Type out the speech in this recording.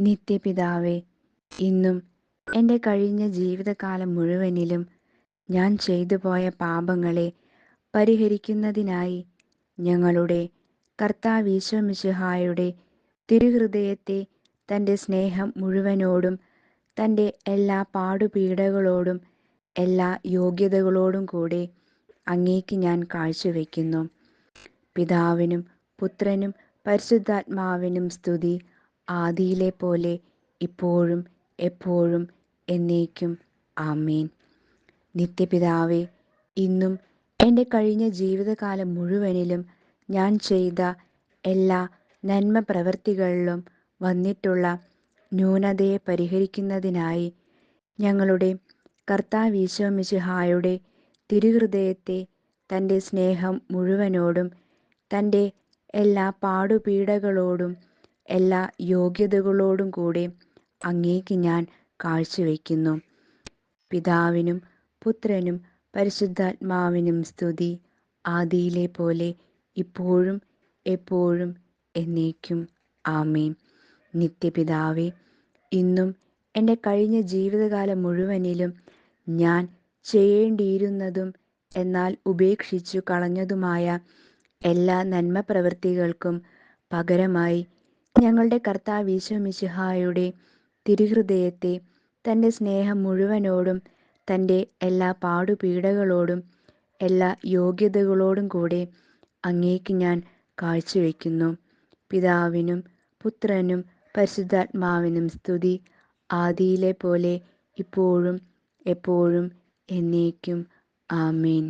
നിത്യപിതാവേ ഇന്നും എന്റെ കഴിഞ്ഞ ജീവിതകാലം മുഴുവനിലും ഞാൻ ചെയ്തു പോയ പാപങ്ങളെ പരിഹരിക്കുന്നതിനായി ഞങ്ങളുടെ കർത്താവീശ്വമിശിഹായുടെ തിരുഹൃദയത്തെ തന്റെ സ്നേഹം മുഴുവനോടും തന്റെ എല്ലാ പാടുപീഡകളോടും എല്ലാ യോഗ്യതകളോടും കൂടെ അങ്ങേക്ക് ഞാൻ കാഴ്ചവെക്കുന്നു. പിതാവിനും പുത്രനും പരിശുദ്ധാത്മാവിനും സ്തുതി. ആദിയിലെ പോലെ ഇപ്പോഴും എപ്പോഴും എന്നേക്കും. ആമേൻ. നിത്യപിതാവേ ഇന്നും എന്റെ കഴിഞ്ഞ ജീവിതകാലം മുഴുവനിലും ഞാൻ ചെയ്ത എല്ലാ നന്മ പ്രവൃത്തികളിലും വന്നിട്ടുള്ള ന്യൂനതയെ പരിഹരിക്കുന്നതിനായി ഞങ്ങളുടെ കർത്താവീശോമിശിഹായുടെ തിരുഹൃദയത്തെ തന്റെ സ്നേഹം മുഴുവനോടും തന്റെ എല്ലാ പാടുപീഡകളോടും എല്ലാ യോഗ്യതകളോടും കൂടെ അങ്ങേക്ക് ഞാൻ കാഴ്ചവെക്കുന്നു പിതാവിനും പുത്രനും പരിശുദ്ധാത്മാവിനും സ്തുതി ആദിയിലെ പോലെ ഇപ്പോഴും എപ്പോഴും എന്നേക്കും. ആമേൻ. നിത്യപിതാവേ ഇന്നും എന്റെ കഴിഞ്ഞ ജീവിതകാലം മുഴുവനിലും ഞാൻ ചെയ്യേണ്ടിയിരുന്നതും എന്നാൽ ഉപേക്ഷിച്ചു കളഞ്ഞതുമായ എല്ലാ നന്മ പ്രവൃത്തികൾക്കും പകരമായി ഞങ്ങളുടെ കർത്താവ് ഈശോ മിശിഹായുടെ തിരുഹൃദയത്തെ തന്റെ സ്നേഹം മുഴുവനോടും തന്റെ എല്ലാ പാടുപീഡകളോടും എല്ലാ യോഗ്യതകളോടും കൂടെ അങ്ങേക്ക് ഞാൻ കാഴ്ചവെക്കുന്നു. പിതാവിനും പുത്രനും പരിശുദ്ധാത്മാവിനും സ്തുതി. ആദിയിലെ പോലെ ഇപ്പോഴും എപ്പോഴും എന്നേക്കും. ആമേൻ.